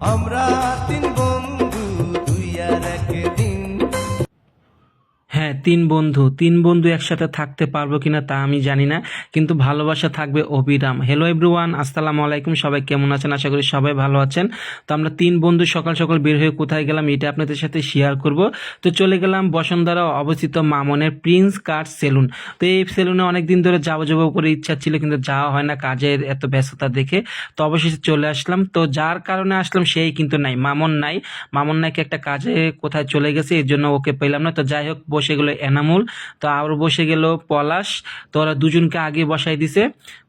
আমরা তিন বন্ধু হ্যাঁ তিন বন্ধু। তিন বন্ধু একসাথে থাকতে পারব কিনা তা আমি জানি না, কিন্তু ভালোবাসা থাকবে অবিরাম। হ্যালো এভরিওয়ান আসসালামু আলাইকুম, সবাই কেমন আছেন? আশা করি সবাই ভালো আছেন। তো আমরা তিন বন্ধু সকাল সকাল বের হয়ে কোথায় গেলাম এটা আপনাদের সাথে শেয়ার করব। তো চলে গেলাম বসুন্ধরা অবস্থিত মামনের প্রিন্স কার্ড সেলুন তো এই সেলুনে অনেক দিন ধরে যাব যাব করে ইচ্ছা ছিল, কিন্তু যাওয়া হয় না কাজের এত ব্যস্ততা দেখে। তো অবশেষে চলে আসলাম। তো যার কারণে আসলাম সেই কিন্তু নাই, মামন নাই। মামন নাকি একটা কাজে কোথায় চলে গেছে, এর জন্য ওকে পেলাম না। তো যাই হোক, বসে গেল এনামুল। তো আবার বসে গেল পলাশ। তো ওরা দুজনকে আগে বসাই দিছে।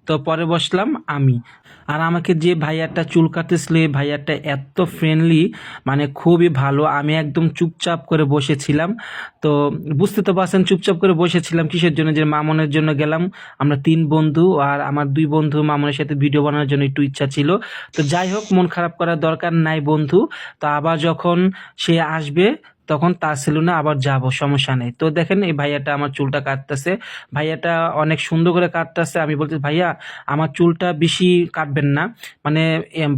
তো পরে বসলাম আমি। আর আমাকে যে ভাইয়াটা চুল কাটতেছিল, এই ভাইয়াটা এত ফ্রেন্ডলি মানে খুবই ভালো। আমি একদম চুপচাপ করে বসেছিলাম। তো বুঝতে তো পারছেন, চুপচাপ করে বসেছিলাম কিসের জন্য? যে মামনের জন্য গেলাম। আমরা তিন বন্ধু আর আমার দুই বন্ধু মামনের সাথে ভিডিও বানানোর জন্য একটু ইচ্ছা ছিল। তো যাই হোক, মন খারাপ করার দরকার নাই বন্ধু। তো আবার যখন সে আসবে তখন তার সেলুনে আবার যাব, সমস্যা নেই। তো দেখেন এই ভাইয়াটা আমার চুলটা কাটতেছে। ভাইয়াটা অনেক সুন্দর করে কাটতেছে। আমি বলছি, ভাইয়া, আমার চুলটা বেশি কাটবেন না। মানে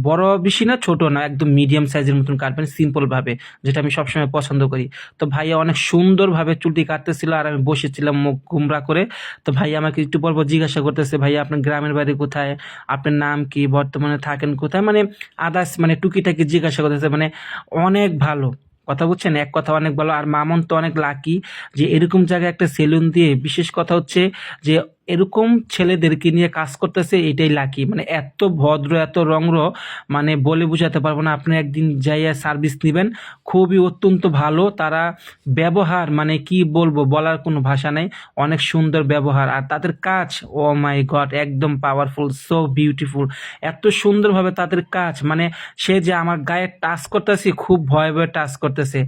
বড় বেশি না, ছোট না, একদম মিডিয়াম সাইজের মতন কাটবেন সিম্পল ভাবে, যেটা আমি সবসময় পছন্দ করি। তো ভাইয়া অনেক সুন্দরভাবে চুলটি কাটতেছিল আর আমি বসেছিলাম মুখ গুমরা করে। তো ভাইয়া আমাকে একটু পর পর জিজ্ঞাসা করতেছে, ভাইয়া, আপনার গ্রামের বাড়ি কোথায়? আপনার নাম কি? বর্তমানে থাকেন কোথায়? মানে আদার্স মানে টুকিটাকি জিজ্ঞাসা করতেছে মানে অনেক ভালো। কথা বুঝছেন? এক কথা অনেক ভালো। আর মামন তো অনেক লাকি যে এরকম জায়গায় একটা সেলুন দিয়ে বিশেষ কথা হচ্ছে যে এরকম ছেলেদেরকে নিয়ে কাজ করতেছে, এটাই লাকি। মানে এত ভদ্র, এত রংর মানে বলে বোঝাতে পারব না, আপনি একদিন যাইয়া সার্ভিস নেবেন। খুবই অত্যন্ত ভালো, তারা ব্যবহার মানে কি বলব, বলার কোনো ভাষা নেই, অনেক সুন্দর ব্যবহার। আর তাদের কাজ, ও মাই গড, একদম পাওয়ারফুল, সো বিউটিফুল। এত সুন্দরভাবে তাদের কাজ মানে সে যে আমার গায়ে টাচ করতেছে, খুব ভয়ে ভয়ে টাচ করতেছে।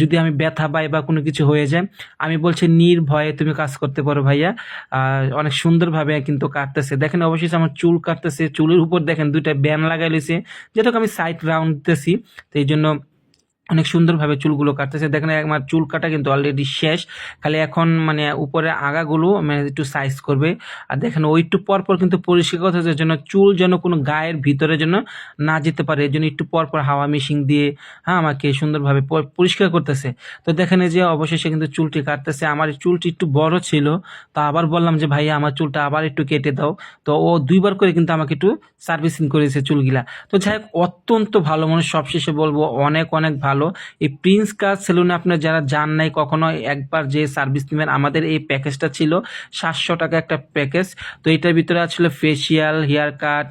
যদি আমি ব্যথা পাই বা কোনো কিছু হয়ে যায়, আমি বলছি, নির্ভয়ে তুমি কাজ করতে পারো ভাইয়া। আর অনেক সুন্দরভাবে কিন্তু কাটতেছে। দেখেন অবশ্যই আমার চুল কাটতেছে, চুলের উপর দেখেন দুইটা ব্যান লাগাই লইছে। যেটাকে আমি সাইড রাউন্ড দিতেছি, তো এই জন্য অনেক সুন্দরভাবে চুলগুলো কাটতেছে। দেখেন আমার চুল কাটা কিন্তু অলরেডি শেষ। খালি এখন মানে উপরে আগাগুলো মানে একটু সাইজ করবে। আর দেখেন ওই একটু পর পর কিন্তু পরিষ্কার হচ্ছে যেন চুল যেন কোনো গায়ের ভিতরে যেন না যেতে পারে। এই জন্য একটু পর পর হাওয়া মেশিন দিয়ে হ্যাঁ আমাকে সুন্দরভাবে পরিষ্কার করতেছে। তো দেখেন এই যে অবশেষে কিন্তু চুলটি কাটতেছে। আমার চুলটি একটু বড় ছিল। তো আবার বললাম যে, ভাইয়া, আমার চুলটা আবার একটু কেটে দাও। তো ও দুইবার করে কিন্তু আমাকে একটু সার্ভিসিং করেছে চুলগুলা। তো যাই হোক, অত্যন্ত ভালো মানুষ। সবশেষে বলব, অনেক অনেক ভালো। এই প্রিন্স কাজ সেলুনে আপনার যারা যান নাই কখনো একবার যে সার্ভিস নেবেন আমাদের এই প্যাকেজটা ছিল সাতশো টাকা একটা প্যাকেজ তো এটার ভিতরে আসলে ফেসিয়াল হেয়ার কাট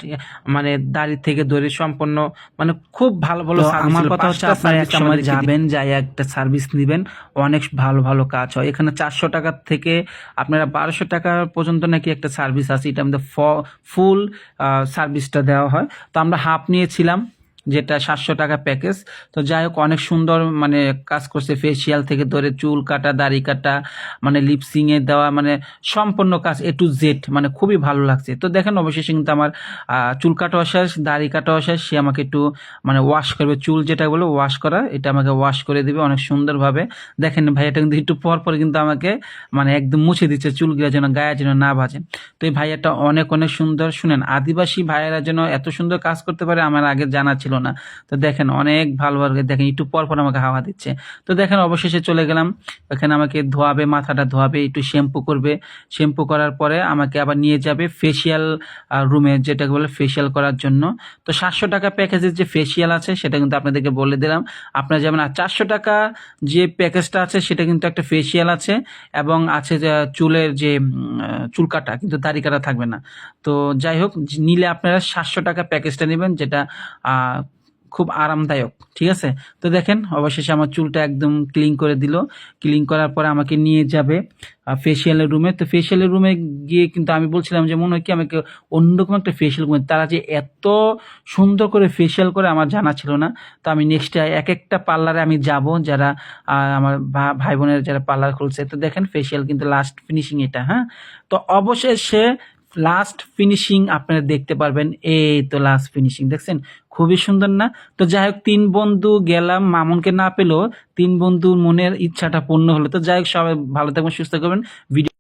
মানে দাড়ি থেকে ধরে সম্পূর্ণ মানে খুব ভালো ভালো আমার কথা হচ্ছে আপনারা এক সময় যাবেন যাই একটা সার্ভিস নেবেন অনেক ভালো ভালো কাজ হয়। এখানে চারশো টাকা থেকে আপনারা বারোশো টাকা পর্যন্ত নাকি একটা সার্ভিস আছে। এটা আমাদের ফুল সার্ভিসটা দেওয়া হয়। তো আমরা হাফ নিয়েছিলাম। যেটা সাতশো টাকা প্যাকেজ। তো যাই হোক, অনেক সুন্দর মানে কাজ করছে। ফেসিয়াল থেকে ধরে চুল কাটা, দাড়ি কাটা মানে লিপসিংয়ে দেওয়া মানে সম্পূর্ণ কাজ এ টু জেড মানে খুবই ভালো লাগছে। তো দেখেন, অবশেষে কিন্তু আমার চুল কাটাও শেষ, দাড়ি কাটাও শেষ। সে আমাকে একটু মানে ওয়াশ করবে। চুল যেটা বলে ওয়াশ করা, এটা আমাকে ওয়াশ করে দিবে অনেক সুন্দরভাবে। দেখেন ভাইয়াটা কিন্তু একটু পর পর কিন্তু আমাকে মানে একদম মুছে দিচ্ছে চুলগুলো যেন গায়ে যেন না বাজে তো এই ভাইয়াটা অনেক অনেক সুন্দর। শুনেন, আদিবাসী ভাইয়েরা যেন এত সুন্দর কাজ করতে পারে, আমার আগে জানা ছিল না। তো দেখেন অনেক ভালো ভালো দেখেন, একটু পর পর আমাকে হাওয়া দিচ্ছে। তো দেখেন অবশেষে চলে গেলাম। এখানে আমাকে ধোয়াবে, মাথাটা ধোয়াবে, একটু শ্যাম্পু করবে। শ্যাম্পু করার পরে আমাকে আবার নিয়ে যাবে ফেসিয়াল রুমে যেটাকে বলে ফেসিয়াল করার জন্য। তো সাতশো টাকা প্যাকেজের যে ফেসিয়াল আছে, সেটা কিন্তু আপনাদেরকে বলে দিলাম। আপনারা যাবেন, আর চারশো টাকা যে প্যাকেজটা আছে, সেটা কিন্তু একটা ফেসিয়াল আছে এবং আছে চুলের যে চুল কাটা, কিন্তু দাড়ি কাটা থাকবে না। তো যাই হোক, নিলে আপনারা সাতশো টাকা প্যাকেজটা নেবেন, যেটা খুব আরামদায়ক, ঠিক আছে? তো দেখেন, অবশেষে আমার চুলটা একদম ক্লিন করে দিল। ক্লিন করার পরে আমাকে নিয়ে যাবে ফেসিয়ালের রুমে তো ফেসিয়ালের রুমে গিয়ে কিন্তু আমি বলছিলাম যে, মনে হয় কি আমাকে অন্যরকম একটা ফেসিয়াল করে তারা যে এত সুন্দর করে ফেসিয়াল করে আমার জানা ছিল না। তো আমি নেক্সট এক একটা পার্লারে আমি যাব, যারা আমার ভাই বোনের যারা পার্লার খুলছে। তো দেখেন ফেসিয়াল কিন্তু লাস্ট ফিনিশিং এটা হ্যাঁ? তো অবশেষে লাস্ট ফিনিশিং আপনারা দেখতে পারবেন, এই তো লাস্ট ফিনিশিং দেখছেন? খুবই সুন্দর না? তো যাই হোক তিন বন্ধু গেলাম, মামুনকে না পেলেও তিন বন্ধুর মনের ইচ্ছাটা পূর্ণ হলো। তো যাই হোক সবাই ভালো থাকবেন, সুস্থ করবেন ভিডিও